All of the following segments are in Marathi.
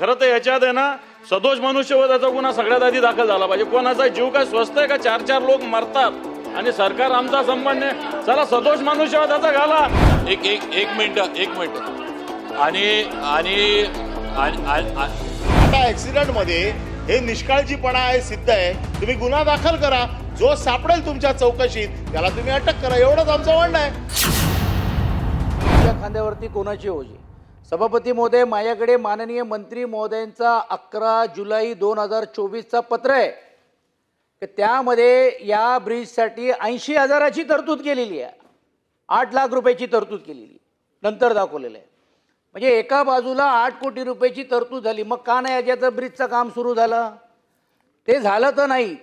खरं तर याच्यात आहे ना सदोष मनुष्यवधाचा गुन्हा सगळ्यात आधी दाखल झाला पाहिजे. कोणाचा जीव काय स्वस्त आहे का? चार चार लोक मरतात. आणि सरकार आमचा संबंध आहे. चला सदोष मनुष्यवधाचा घाला. एक एक एक मिनिट एक मिनिट. आणि आणि आणि- आणि- आणि- आता ऍक्सिडेंटमध्ये हे निष्काळजीपणा आहे सिद्ध आहे. तुम्ही गुन्हा दाखल करा. जो सापडेल तुमच्या चौकशीत त्याला तुम्ही अटक करा. एवढंच आमचं म्हणणं आहे. तुमच्या खांद्यावरती कोणाची ओझी? सभापती महोदय माझ्याकडे माननीय मंत्री महोदयांचा अकरा जुलै दोन हजार चोवीसचा पत्र आहे. की त्यामध्ये या ब्रिजसाठी ऐंशी हजाराची तरतूद केलेली आहे. आठ लाख रुपयाची तरतूद केलेली नंतर दाखवलेलं आहे. म्हणजे एका बाजूला आठ कोटी रुपयाची तरतूद झाली. मग का नाही याच्याचं ब्रिजचं काम सुरू झालं? ते झालं तर नाही.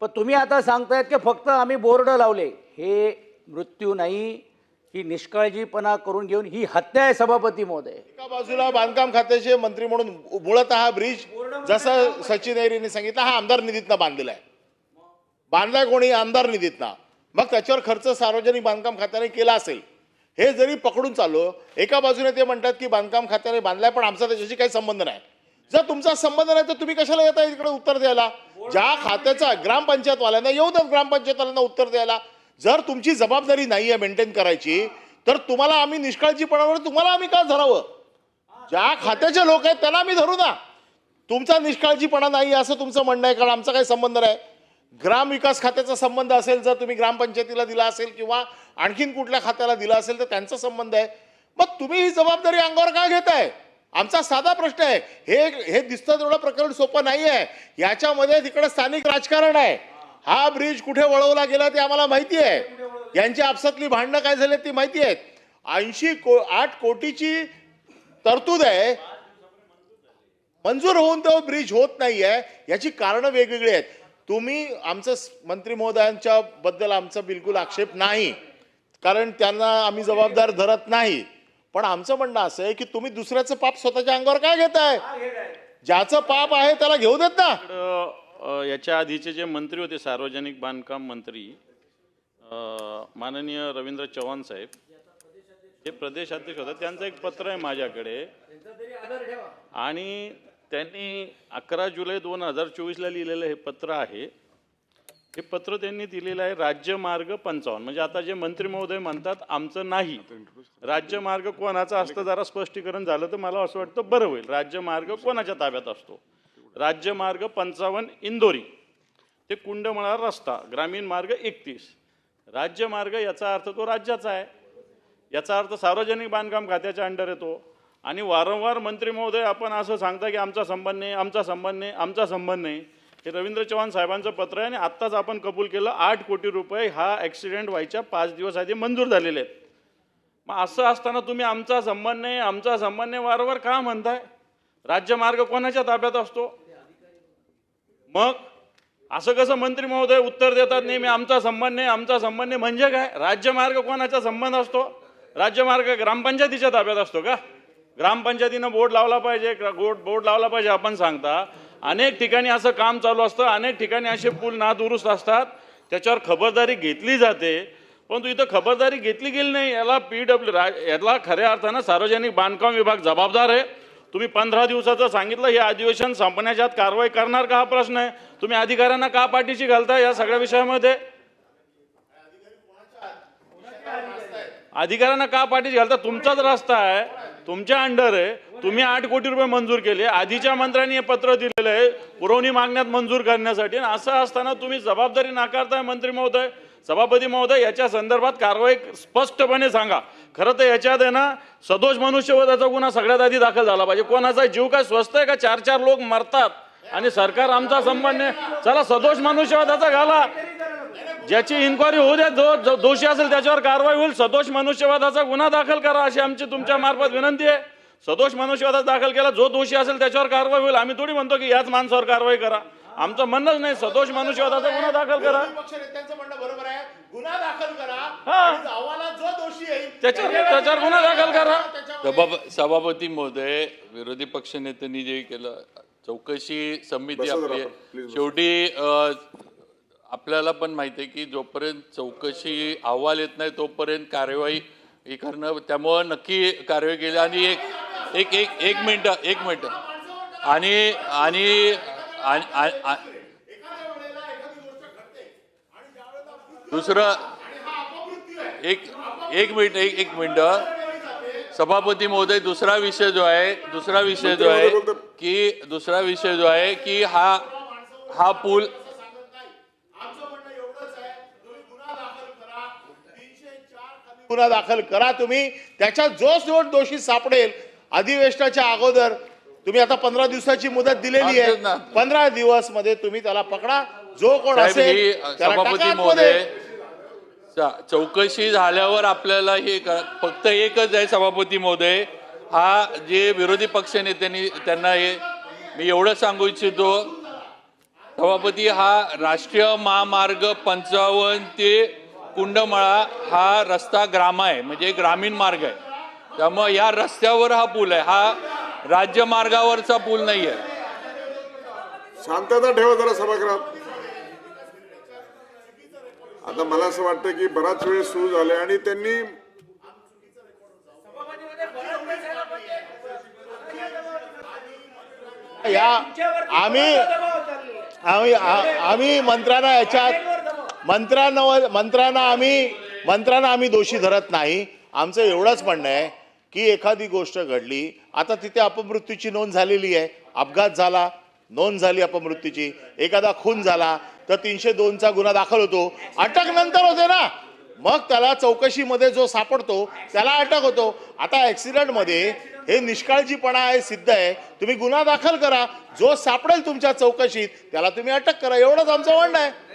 पण तुम्ही आता सांगतायत की फक्त आम्ही बोर्ड लावले. हे मृत्यू नाही. ही निष्काळजीपणा करून घेऊन ही हत्या आहे सभापती महोदय. एका बाजूला बांधकाम खात्याचे मंत्री म्हणून मुळात हा ब्रिज जसं सचिन ऐरीने सांगितलं हा आमदार निधीतनं बांधलेला आहे. बांधलाय कोणी? आमदार निधीतनं. मग त्याच्यावर खर्च सार्वजनिक बांधकाम खात्याने केला असेल हे जरी पकडून चाललो एका बाजूने ते म्हणतात की बांधकाम खात्याने बांधलाय पण आमचा त्याच्याशी काही संबंध नाही. जर तुमचा संबंध नाही तर तुम्ही कशाला येता इकडे उत्तर द्यायला? ज्या खात्याचा ग्रामपंचायतवाल्यांना येऊ द्या ग्रामपंचायतवाल्यांना उत्तर द्यायला. जर तुमची जबाबदारी नाही आहे मेंटेन करायची तर तुम्हाला आम्ही निष्काळजीपणावर तुम्हाला आम्ही का धरावं? ज्या खात्याचे लोक आहेत त्यांना आम्ही धरू ना. तुमचा निष्काळजीपणा नाही असं तुमचं म्हणणं आहे कारण आमचा काही संबंध नाही. ग्रामविकास खात्याचा संबंध असेल जर तुम्ही ग्रामपंचायतीला दिला असेल किंवा आणखीन कुठल्या खात्याला दिला असेल तर त्यांचा संबंध आहे. मग तुम्ही ही जबाबदारी अंगावर का घेताय? आमचा साधा प्रश्न आहे. हे हे दिसतं तेवढं प्रकरण सोपं नाही आहे याच्यामध्ये तिकडे स्थानिक राजकारण आहे. हा ब्रिज कुठे वळवला गेला ते आम्हाला माहिती आहे. यांची आपसातली भांडणं काय झाली ती माहिती आहेत. ऐंशी को आठ कोटीची तरतूद आहे. मंजूर होऊन तो ब्रिज होत नाहीये. याची कारणं वेगवेगळी आहेत. तुम्ही आमचं मंत्री महोदयांच्या बद्दल आमचा बिलकुल आक्षेप नाही. कारण त्यांना आम्ही जबाबदार धरत नाही. पण आमचं म्हणणं असं आहे की तुम्ही दुसऱ्याचं पाप स्वतःच्या अंगावर काय घेताय? ज्याचं पाप आहे त्याला घेऊ देत ना. याच्या आधीचे जे मंत्री होते सार्वजनिक बांधकाम मंत्री माननीय रवींद्र चव्हाण साहेब हे प्रदेशाध्यक्ष होते त्यांचं एक पत्र आहे माझ्याकडे. आणि त्यांनी अकरा जुलै दोन हजार चोवीसला लिहिलेलं हे पत्र आहे. हे पत्र त्यांनी दिलेलं आहे राज्यमार्ग पंचावन्न. म्हणजे आता जे मंत्री महोदय म्हणतात आमचं नाही. राज्यमार्ग कोणाचा असतं जरा स्पष्टीकरण झालं तर मला असं वाटतं बरं होईल. राज्यमार्ग कोणाच्या ताब्यात असतो? राज्यमार्ग पंचावन्न इंदोरी. ते कुंडमळार रस्ता ग्रामीण मार्ग एकतीस. राज्यमार्ग याचा अर्थ तो राज्याचा आहे. याचा अर्थ सार्वजनिक बांधकाम खात्याच्या अंडर येतो आणि वारंवार मंत्री महोदय आपण असं सांगता की आमचा संबंध नाही आमचा संबंध नाही आमचा संबंध नाही. हे रवींद्र चव्हाण साहेबांचं पत्र आहे आणि आत्ताच आपण कबूल केलं आठ कोटी रुपये हा ॲक्सिडेंट व्हायच्या पाच दिवस आधी मंजूर झालेले आहेत. मग असं असताना तुम्ही आमचा संबंध नाही आमचा संबंध नाही वारंवार का म्हणताय? राज्यमार्ग कोणाच्या ताब्यात असतो? मग असं कसं मंत्री महोदय उत्तर देतात नेहमी आमचा संबंध नाही आमचा संबंध नाही. म्हणजे काय? राज्यमार्ग कोणाचा संबंध असतो? राज्यमार्ग ग्रामपंचायतीच्या ताब्यात असतो का? ग्रामपंचायतीनं बोर्ड लावला पाहिजे बोर्ड बोर्ड लावला पाहिजे आपण सांगता. अनेक ठिकाणी असं काम चालू असतं अनेक ठिकाणी असे पूल नादुरुस्त असतात. त्याच्यावर खबरदारी घेतली जाते. परंतु इथं खबरदारी घेतली गेली नाही याला पी डब्ल्यू याला खऱ्या अर्थानं सार्वजनिक बांधकाम विभाग जबाबदार आहे. तुम्ही पंधरा दिवसाचं सांगितलं हे अधिवेशन संपण्याच्या आत कारवाई करणार का हा प्रश्न आहे? तुम्ही अधिकाऱ्यांना का पाठीशी घालता या सगळ्या विषयामध्ये? अधिकाऱ्यांना का पाठीशी घालता? तुमचाच रस्ता आहे तुमच्या अंडर आहे. तुम्ही आठ कोटी रुपये मंजूर केले. आधीच्या मंत्र्यांनी हे पत्र दिलेलं आहे पुरवणी मागण्यात मंजूर करण्यासाठी. आणि असं असताना तुम्ही जबाबदारी नाकारताय मंत्री महोदय सभापती महोदय याच्या संदर्भात कारवाई स्पष्टपणे सांगा. खरं तर याच्यात आहे ना सदोष मनुष्यवधाचा गुन्हा सगळ्यात आधी दाखल झाला पाहिजे. कोणाचा जीव काय स्वस्त आहे का? चार चार लोक मरतात. आणि सरकार आमचा संबंध आहे. चला सदोष मनुष्यवादाचा घाला. ज्याची इन्क्वायरी होऊ द्या जो दोषी असेल त्याच्यावर कारवाई होईल. सदोष मनुष्यवादाचा गुन्हा दाखल करा अशी आमची तुमच्या मार्फत विनंती आहे. सदोष मनुष्यवादाचा दाखल केला जो दोषी असेल त्याच्यावर कारवाई होईल. आम्ही थोडी म्हणतो की याच माणसावर कारवाई करा. आमचं म्हणणंच नाही सदोष मनुष्यवादाचा गुन्हा दाखल करा. पक्ष नेत्यांचं म्हणणं बरोबर आहे. गुन्हा दाखल करा. हा. आणि अहवालात जो दोषी येईल त्याच्यावर त्याच्यावर गुन्हा दाखल करा. सभाप सभापती महोदय विरोधी पक्षनेत्यांनी जे केलं चौकशी समिती आपली. शेवटी अ, आपल्याला पण माहिती आहे की जोपर्यंत चौकशी अहवाल येत नाही तोपर्यंत कार्यवाही हे करणं त्यामुळं नक्की कारवाई केली. आणि एक एक एक एक मिनटं एक मिनटं. आणि आणि आणि- दुसरं एक एक मिनिट एक एक मिनिट. सभापती महोदय दुसरा विषय जो आहे दुसरा विषय जो आहे की दुसरा विषय जो आहे की हा हा पूल गुन्हा दाखल करा तुम्ही. त्याच्यात जो जो दोषी सापडेल. अधिवेशनाच्या अगोदर तुम्ही आता पंधरा दिवसाची मुदत दिलेली आहे. पंधरा दिवसमध्ये तुम्ही त्याला पकडा. जो कोण असेल सभापती महोदय चौकशी झाल्यावर आपल्याला हे फक्त एकच आहे सभापती महोदय हा जे विरोधी पक्ष नेत्यांनी त्यांना हे मी एवढं सांगू इच्छितो सभापती हा राष्ट्रीय महामार्ग पंचावन्न ते कुंडमळा हा रस्ता ग्राम आहे म्हणजे ग्रामीण मार्ग आहे. त्यामुळे या रस्त्यावर हा पूल आहे. हा राज्य मार्गावरचा पूल नाही आहे शांतता ठेवा जरा सभागृहात. आता मला असं वाटतं की बराच वेळ सुरू झाले आणि त्यांनी या आम्ही आम्ही आम्ही मंत्र्यांना याच्यात मंत्र्यांना मंत्र्यांना आम्ही मंत्र्यांना आम्ही दोषी धरत नाही. आमचं एवढंच म्हणणं आहे. की एखादी गोष्ट घडली आता तिथे अपमृत्यूची नोंद झालेली आहे. अपघात झाला नोंद झाली अपमृत्यूची. एखादा खून झाला तर तीनशे दोनचा गुन्हा दाखल होतो. अटक नंतर होते ना. मग त्याला चौकशीमध्ये जो सापडतो त्याला अटक होतो. आता ॲक्सिडेंटमध्ये हे निष्काळजीपणा आहे सिद्ध आहे. तुम्ही गुन्हा दाखल करा. जो सापडेल तुमच्या चौकशीत त्याला तुम्ही अटक करा. एवढंच आमचं म्हणणं आहे.